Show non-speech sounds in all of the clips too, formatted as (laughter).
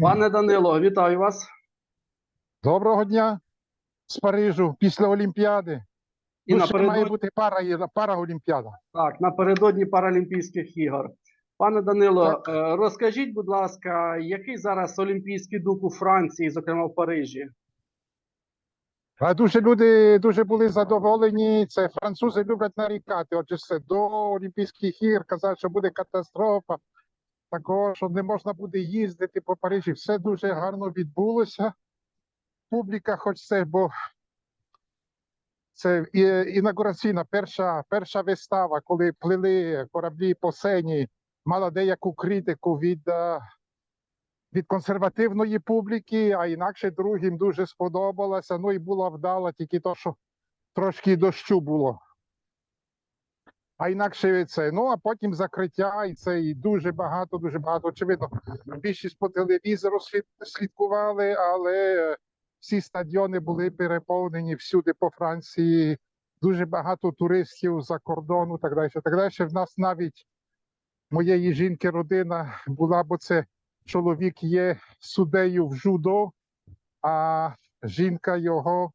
Пане Данило, вітаю вас. Доброго дня з Парижу після Олімпіади. І ну, ще має бути пара, пара Олімпіада. так, напередодні Паралімпійських ігор. Пане Данило, Так. е, розкажіть, будь ласка, який зараз олімпійський дух у Франції, зокрема в Парижі? А дуже люди дуже були задоволені. Це французи люблять нарікати. Отже, все до Олімпійських ігор казали, що буде катастрофа. Такого, що не можна буде їздити по Парижі. Все дуже гарно відбулося. Публіка, хоч це, бо це інаугураційна перша, перша вистава, коли плили кораблі по сені, мала деяку критику від, е, від консервативної публіки, а інакше другим дуже сподобалося. Ну і була вдала тільки то, що трошки дощу було. А інакше це. Ну а потім закриття, і це і дуже багато, дуже багато. Очевидно, більшість по телевізору слідкували, але всі стадіони були переповнені всюди по Франції. Дуже багато туристів за кордону, так далі. Так далі. В нас навіть моєї жінки родина була, бо це чоловік є суддею в жудо, а жінка його,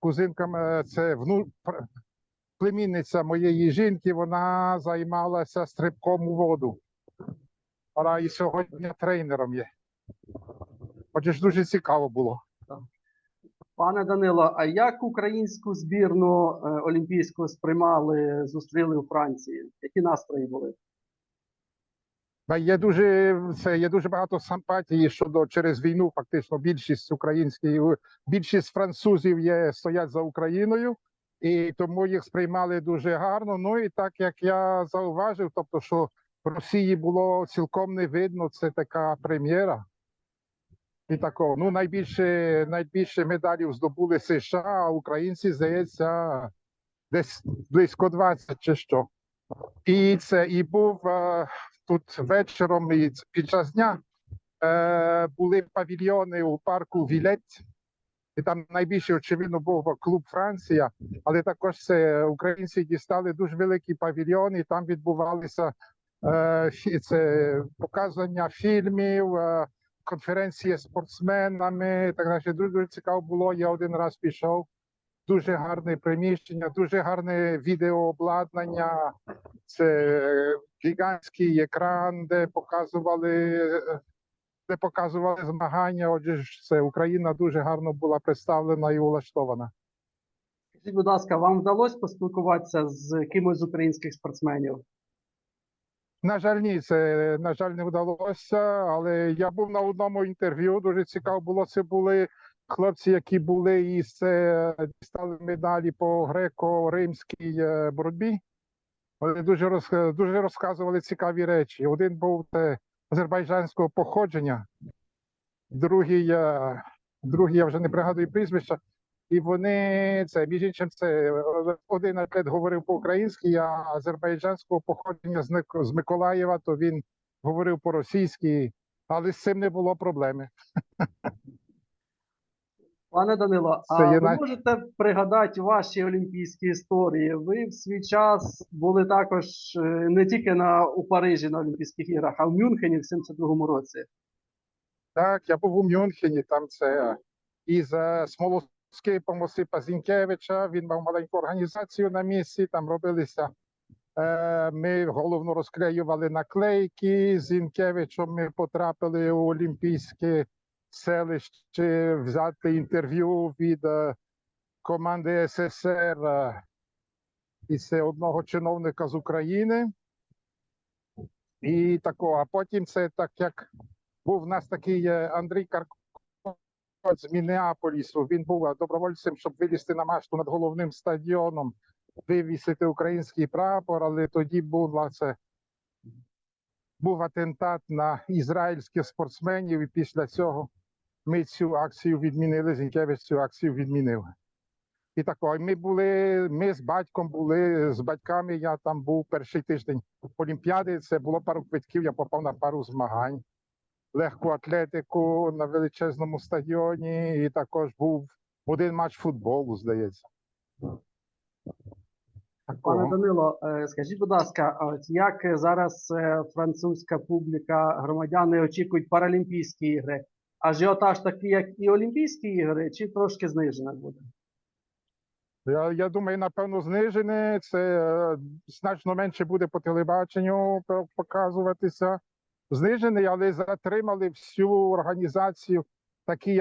кузинка, це вну, племінниця моєї жінки, вона займалася стрибком у воду. Вона і сьогодні тренером є. Ж дуже цікаво було. Пане Данило, а як українську збірну е, олімпійську сприймали, зустріли у Франції? Які настрої були? Є дуже це є дуже багато симпатії щодо через війну. Фактично, більшість українських, більшість французів є стоять за Україною, і тому їх сприймали дуже гарно. Ну і так як я зауважив, тобто, що в Росії було цілком не видно, це така прем'єра. І такого. Ну, найбільше, найбільше медалів здобули США, а українці, здається, десь близько 20 чи що. І це і був е, тут вечором і під час дня е, були павільйони у парку Вілет. І там найбільше, очевидно, був клуб Франція, але також це українці дістали дуже великий павільйон, і там відбувалися е, це показання фільмів, е, конференції спортсменами. Так далі. Дуже, дуже цікаво було. Я один раз пішов. Дуже гарне приміщення, дуже гарне відеообладнання. Це гігантський екран, де показували, е, де показували змагання. Отже, ж це Україна дуже гарно була представлена і улаштована. Скажіть, будь ласка, вам вдалося поспілкуватися з кимось з українських спортсменів? На жаль, ні, це на жаль не вдалося. Але я був на одному інтерв'ю. Дуже цікаво було. Це були хлопці, які були і це дістали медалі по греко-римській е, боротьбі. Вони дуже роз, дуже розказували цікаві речі. Один був це азербайджанського походження, другий, другий я вже не пригадую прізвища. І вони це між іншим, це один атлет говорив по-українськи, а азербайджанського походження з Миколаєва, то він говорив по-російськи, але з цим не було проблеми. (laughs) Пане Данило, Це а є ви най- можете пригадати ваші олімпійські історії? Ви в свій час були також е, не тільки на у Парижі на Олімпійських іграх, а в Мюнхені в 72-му році. Так, я був у Мюнхені, там це із е, Смолоскипом Осипа Зінкевича. Він мав маленьку організацію на місці, там робилися. Е, ми головно розклеювали наклейки. З Зінкевичем ми потрапили у Олімпійське селище, взяти інтерв'ю від е, команди СССР е, і це одного чиновника з України. І такого. А потім це так як був в нас такий е, Андрій Карко з Мінеаполісу. Він був добровольцем, щоб вилізти на машту над головним стадіоном, вивісити український прапор, але тоді була це. Був атентат на ізраїльських спортсменів, і після цього ми цю акцію відмінили. Зінкевич цю акцію відмінив. І. І Ми були, ми з батьком були з батьками. Я там був перший тиждень Олімпіади. Це було пару квитків. Я попав на пару змагань легку атлетику на величезному стадіоні, і також був один матч футболу, здається. Пане Данило, е, скажіть, будь ласка, от як зараз е, французька публіка, громадяни очікують Паралімпійські ігри? Ажіотаж такий, як і Олімпійські ігри, чи трошки знижена буде? Я, я думаю, напевно, знижене. Це е, значно менше буде по телебаченню показуватися. Знижений, але затримали всю організацію. Такі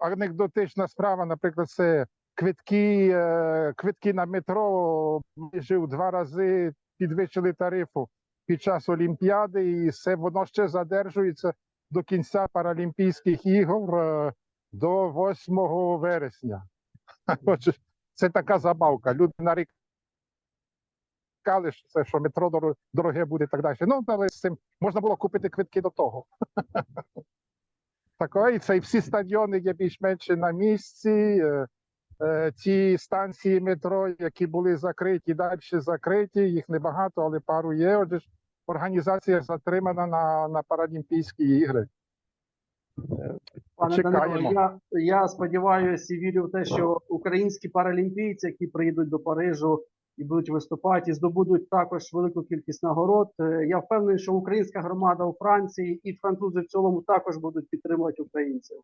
анекдотична справа, наприклад, це квитки, е, квитки на метро майже в два рази підвищили тарифу під час Олімпіади, і це воно ще задержується до кінця Паралімпійських ігор е, до 8 вересня. Це така забавка. Люди нарікали, що це що метро дороге буде і так далі. Ну, але з цим можна було купити квитки до того. Тако, і це і всі стадіони є більш-менш на місці. е, е, Ті станції метро, які були закриті, далі закриті, їх небагато, але пару є. Отже, організація затримана на, на Паралімпійські ігри. Пане Чекаємо. Данило, я, я сподіваюся і вірю в те, що українські паралімпійці, які приїдуть до Парижу і будуть виступати, і здобудуть також велику кількість нагород. Е, Я впевнений, що українська громада у Франції і французи в цілому також будуть підтримувати українців.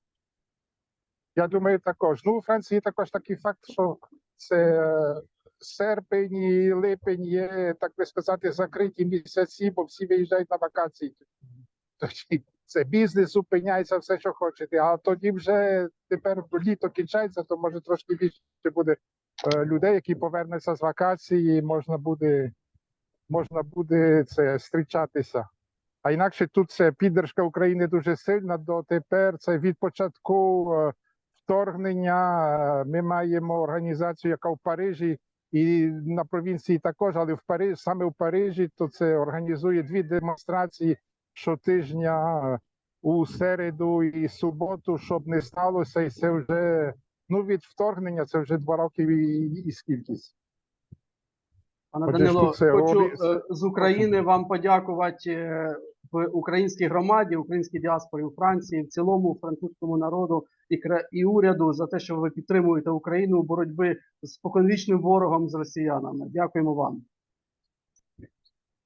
Я думаю, також. Ну, у Франції також такий факт, що це серпень і липень є, так би сказати, закриті місяці, бо всі виїжджають на вакації. Тоді це бізнес зупиняється, все, що хочете. А тоді вже тепер літо кінчається, то може трошки більше буде е, людей, які повернуться з вакації, можна буде, можна буде це зустрічатися. А інакше тут це підтримка України дуже сильна. Дотепер це від початку е, вторгнення. е, Ми маємо організацію, яка в Парижі і на провінції також, але в Париж, саме в Парижі, то це організує дві демонстрації щотижня у середу і суботу, щоб не сталося, і це вже ну від вторгнення, це вже два роки і, і скількись. Пане Данило, хочу е, з України вам подякувати е, в українській громаді, українській діаспорі у Франції, в цілому французькому народу і і уряду за те, що ви підтримуєте Україну у боротьбі з споконвічним ворогом з росіянами. Дякуємо вам.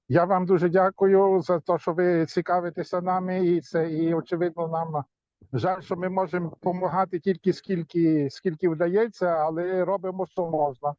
Я вам дуже дякую за те, що ви цікавитеся нами, і це і очевидно нам жаль, що ми можемо допомагати тільки скільки, скільки вдається, але робимо, що можна.